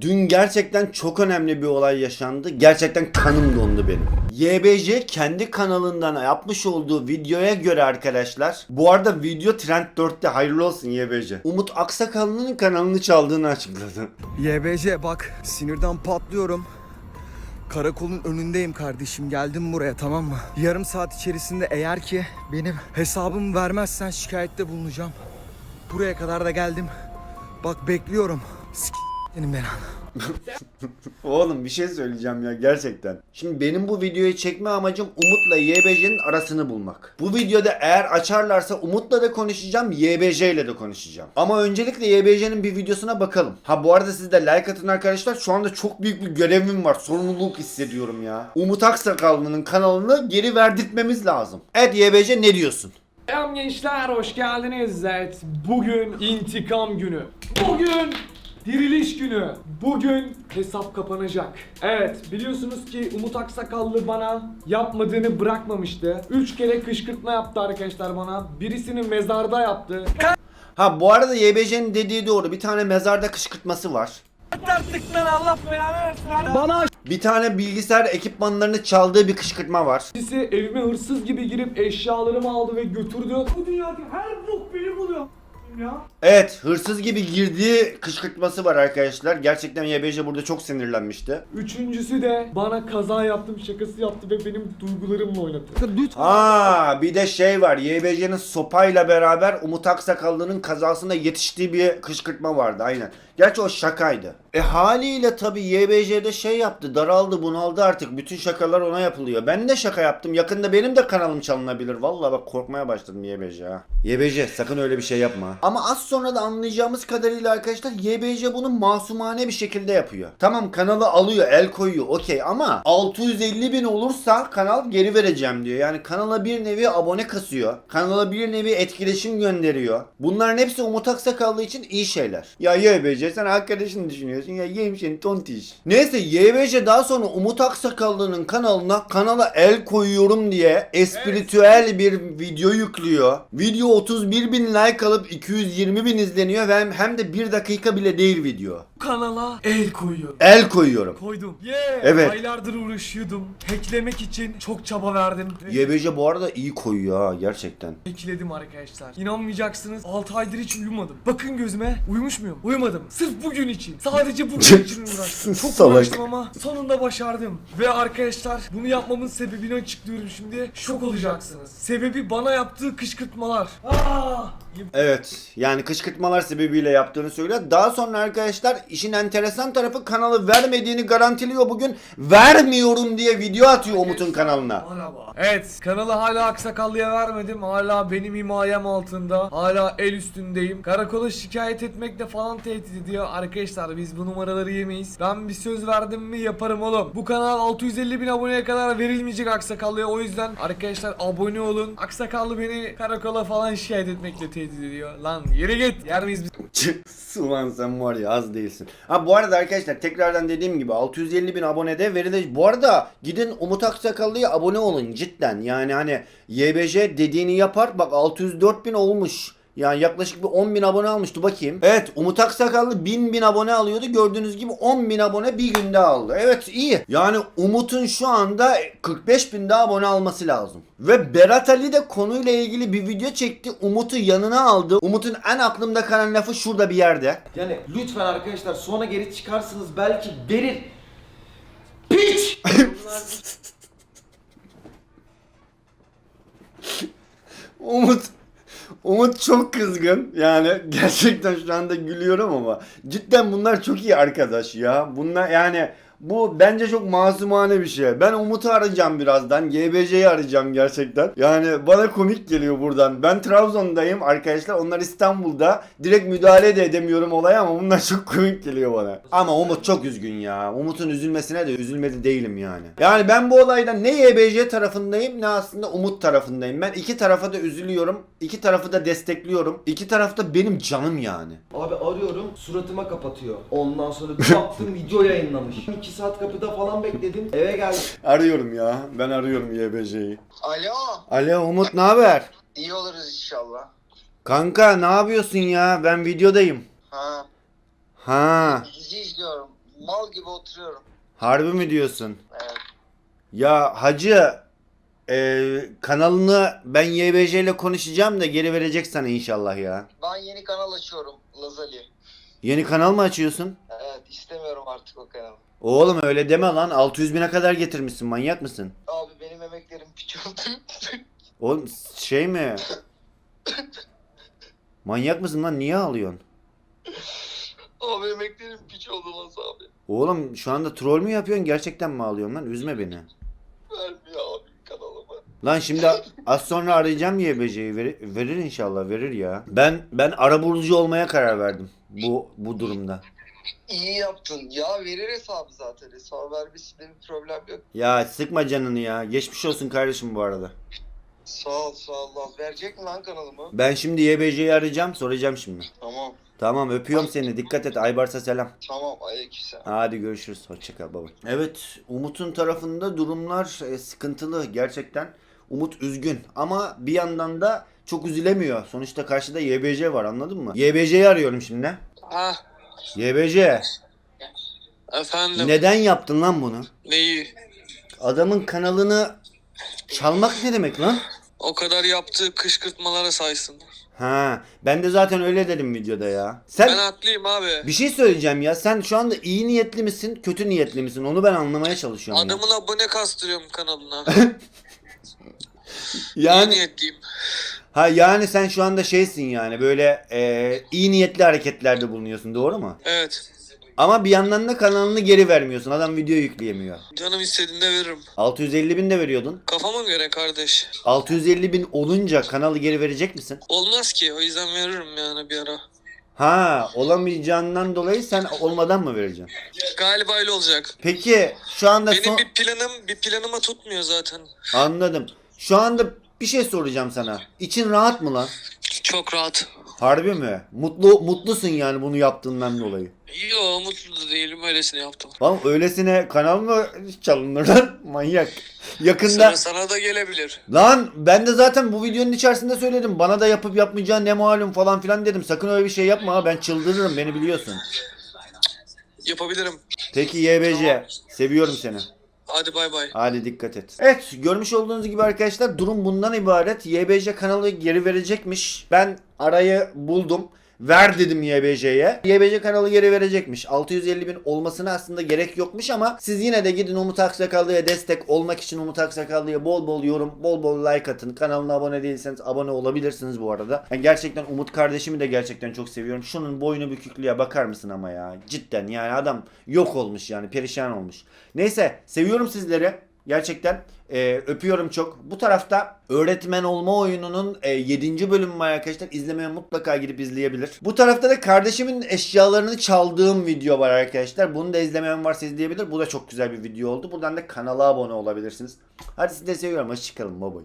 Dün gerçekten çok önemli bir olay yaşandı. Gerçekten kanım dondu benim. YBC kendi kanalından yapmış olduğu videoya göre arkadaşlar. Bu arada video Trend 4'te hayırlı olsun YBC. Umut Aksakallı'nın kanalını çaldığını açıkladı. YBC bak sinirden patlıyorum. Karakolun önündeyim kardeşim geldim buraya tamam mı? Yarım saat içerisinde eğer ki benim hesabımı vermezsen şikayette bulunacağım. Buraya kadar da geldim. Bak bekliyorum. S- benim belanı. Oğlum bir şey söyleyeceğim ya gerçekten. Şimdi benim bu videoyu çekme amacım Umut'la YBC'nin arasını bulmak. Bu videoda eğer açarlarsa Umut'la da konuşacağım, YBC ile de konuşacağım. Ama öncelikle YBC'nin bir videosuna bakalım. Ha bu arada siz de like atın arkadaşlar. Şu anda çok büyük bir görevim var. Sorumluluk hissediyorum ya. Umut Aksakallı'nın kanalını geri verdirtmemiz lazım. Evet YBC ne diyorsun? Selam gençler, hoş geldiniz. Evet, bugün intikam günü. Bugün diriliş günü. Bugün hesap kapanacak. Evet, biliyorsunuz ki Umut Aksakallı bana yapmadığını bırakmamıştı. 3 kere kışkırtma yaptı arkadaşlar bana. Birisini mezarda yaptı. Ha bu arada YBC'nin dediği doğru. Bir tane mezarda kışkırtması var. Bana Bir tane bilgisayar ekipmanlarını çaldığı bir kışkırtma var. birisi evime hırsız gibi girip eşyalarımı aldı ve götürdü. Bu dünyada her bok beni buluyor. Ya. Evet hırsız gibi girdiği kışkırtması var arkadaşlar. Gerçekten YBC burada çok sinirlenmişti. Üçüncüsü de bana kaza yaptım şakası yaptı ve benim duygularımla oynadı. Aa bir de şey var YBC'nin sopayla beraber Umut Aksakallı'nın kazasında yetiştiği bir kışkırtma vardı aynen. Gerçi o şakaydı. E haliyle tabi YBC'de şey yaptı daraldı bunaldı artık bütün şakalar ona yapılıyor. Ben de şaka yaptım yakında benim de kanalım çalınabilir. Vallahi bak korkmaya başladım YBC ha. YBC sakın öyle bir şey yapma. Ama az sonra da anlayacağımız kadarıyla arkadaşlar YBC bunu masumane bir şekilde yapıyor. Tamam kanalı alıyor el koyuyor okey ama 650 bin olursa kanal geri vereceğim diyor. Yani kanala bir nevi abone kasıyor. Kanala bir nevi etkileşim gönderiyor. Bunların hepsi Umut Aksakallı için iyi şeyler. Ya YBC sen arkadaşını düşünüyorsun ya yiyeyim seni tontiş. Neyse YBC daha sonra Umut Aksakallı'nın kanalına kanala el koyuyorum diye espritüel bir video yüklüyor. Video 31 bin like alıp 220 bin izleniyor ve hem, hem de bir dakika bile değil video. kanala el koyuyorum. El koyuyorum. Koydum. Yeah. Evet. Aylardır uğraşıyordum. Hacklemek için çok çaba verdim. Ve YBC bu arada iyi koyuyor ha gerçekten. Hackledim arkadaşlar. İnanmayacaksınız 6 aydır hiç uyumadım. Bakın gözüme uyumuş muyum? Uyumadım. Sırf bugün için. Sadece bugün için uğraştım. Çok Salak. uğraştım ama sonunda başardım. Ve arkadaşlar bunu yapmamın sebebini açıklıyorum şimdi. Şok olacaksınız. Sebebi bana yaptığı kışkırtmalar. Aa! Evet yani kışkırtmalar sebebiyle yaptığını söylüyor. Daha sonra arkadaşlar işin enteresan tarafı kanalı vermediğini garantiliyor bugün. Vermiyorum diye video atıyor Umut'un kanalına. Evet, kanalı hala aksakallıya vermedim. Hala benim himayem altında. Hala el üstündeyim. Karakola şikayet etmekle falan tehdit ediyor. Arkadaşlar biz bu numaraları yemeyiz. Ben bir söz verdim mi yaparım oğlum. Bu kanal 650 bin aboneye kadar verilmeyecek aksakallıya. O yüzden arkadaşlar abone olun. Aksakallı beni karakola falan şikayet etmekle tehdit ediyor. Lan yere git. Yer miyiz biz? Ulan sen var ya az değilsin. Ha bu arada arkadaşlar tekrardan dediğim gibi 650 bin abonede verilecek. Bu arada gidin Umut Aksakallı'ya abone olun cidden. Yani hani YBC dediğini yapar. Bak 604 bin olmuş. Yani yaklaşık bir 10 bin abone almıştı bakayım. Evet Umut Aksakallı 1000 bin abone alıyordu. Gördüğünüz gibi 10 bin abone bir günde aldı. Evet iyi. Yani Umut'un şu anda 45 bin daha abone alması lazım. Ve Berat Ali de konuyla ilgili bir video çekti. Umut'u yanına aldı. Umut'un en aklımda kalan lafı şurada bir yerde. Yani lütfen arkadaşlar sonra geri çıkarsınız belki verir. Piç! Umut Umut çok kızgın. Yani gerçekten şu anda gülüyorum ama cidden bunlar çok iyi arkadaş ya. Bunlar yani bu bence çok masumane bir şey. Ben Umut'u arayacağım birazdan. GBC'yi arayacağım gerçekten. Yani bana komik geliyor buradan. Ben Trabzon'dayım arkadaşlar. Onlar İstanbul'da. Direkt müdahale de edemiyorum olaya ama bunlar çok komik geliyor bana. Ama Umut çok üzgün ya. Umut'un üzülmesine de üzülmedi değilim yani. Yani ben bu olayda ne YBC tarafındayım ne aslında Umut tarafındayım. Ben iki tarafa da üzülüyorum. iki tarafı da destekliyorum. İki taraf da benim canım yani. Abi arıyorum suratıma kapatıyor. Ondan sonra bir baktım video yayınlamış. 2 saat kapıda falan bekledim. Eve geldim. Arıyorum ya. Ben arıyorum YBC'yi. Alo, Alo Umut ne haber? iyi oluruz inşallah. Kanka ne yapıyorsun ya? Ben videodayım. Ha, Ha. dizi izliyorum. mal gibi oturuyorum. Harbi mi diyorsun? Evet. Ya hacı e, kanalını ben YBJ ile konuşacağım da geri verecek sana inşallah ya. Ben yeni kanal açıyorum Lazali. Yeni kanal mı açıyorsun? Evet istemiyorum artık o kanalı. Oğlum öyle deme lan 600 bine kadar getirmişsin manyak mısın? Abi benim emeklerim piç oldu. Oğlum şey mi? Manyak mısın lan niye ağlıyorsun? abi emeklerim piç oldu Laz abi. Oğlum şu anda troll mü yapıyorsun gerçekten mi ağlıyorsun lan üzme beni. Vermiyor abi kanalımı. Lan şimdi az sonra arayacağım YBC'yi verir, verir inşallah verir ya. Ben ben arabulucu olmaya karar verdim bu bu durumda. İyi yaptın. Ya verir hesabı zaten. Hesabı vermesinde bir problem yok. Ya sıkma canını ya. Geçmiş olsun kardeşim bu arada. Sağ ol sağ ol Laz. Verecek mi lan kanalımı? Ben şimdi YBC'yi arayacağım soracağım şimdi. Tamam. Tamam öpüyorum seni dikkat et Aybars'a selam. Tamam aleykümselam. Hadi görüşürüz. Hoşçakal baba. Evet Umut'un tarafında durumlar e, sıkıntılı gerçekten. Umut üzgün ama bir yandan da çok üzülemiyor. Sonuçta karşıda YBC var anladın mı? YBC'yi arıyorum şimdi. Ha YBC efendim neden yaptın lan bunu? neyi? Adamın kanalını çalmak ne demek lan? O kadar yaptığı kışkırtmalara saysın. Ha, ben de zaten öyle dedim videoda ya. Sen Ben haklıyım abi. bir şey söyleyeceğim ya. Sen şu anda iyi niyetli misin, kötü niyetli misin? Onu ben anlamaya çalışıyorum. ya. Adamın abone kastırıyorum kanalına. İyi Yani niyetliyim. Ha yani sen şu anda şeysin yani böyle e, iyi niyetli hareketlerde bulunuyorsun, doğru mu? Evet. Ama bir yandan da kanalını geri vermiyorsun. Adam video yükleyemiyor. Canım istediğinde veririm. 650 bin de veriyordun. Kafama göre kardeş. 650 bin olunca kanalı geri verecek misin? Olmaz ki o yüzden veririm yani bir ara. Ha, olamayacağından dolayı sen olmadan mı vereceksin? Galiba öyle olacak. Peki şu anda Benim son... bir planım bir planıma tutmuyor zaten. Anladım. Şu anda bir şey soracağım sana. İçin rahat mı lan? Çok rahat. Harbi mi? Mutlu mutlusun yani bunu yaptığından dolayı. Yo mutlu da değilim öylesine yaptım. Lan öylesine kanal mı çalınır lan? Manyak. Yakında Sana, sana da gelebilir. Lan ben de zaten bu videonun içerisinde söyledim. Bana da yapıp yapmayacağın ne malum falan filan dedim. Sakın öyle bir şey yapma ha. Ben çıldırırım beni biliyorsun. Yapabilirim. Peki YBC. Seviyorum seni. Hadi bay bay. Hadi dikkat et. Evet görmüş olduğunuz gibi arkadaşlar durum bundan ibaret. YBC kanalı geri verecekmiş. Ben arayı buldum. Ver dedim YBC'ye. YBC kanalı geri verecekmiş. 650 bin olmasına aslında gerek yokmuş ama siz yine de gidin Umut Aksakallı'ya destek olmak için Umut Aksakallı'ya bol bol yorum, bol bol like atın. Kanalına abone değilseniz abone olabilirsiniz bu arada. Ben gerçekten Umut kardeşimi de gerçekten çok seviyorum. Şunun boynu büküklüğe bakar mısın ama ya? Cidden yani adam yok olmuş yani perişan olmuş. Neyse seviyorum sizleri. Gerçekten e, öpüyorum çok. Bu tarafta öğretmen olma oyununun e, 7. bölümü arkadaşlar. İzlemeye mutlaka gidip izleyebilir. Bu tarafta da kardeşimin eşyalarını çaldığım video var arkadaşlar. Bunu da izlemeyen varsa izleyebilir. Bu da çok güzel bir video oldu. Buradan da kanala abone olabilirsiniz. Hadi sizi de seviyorum. Hoşçakalın. Bye bye.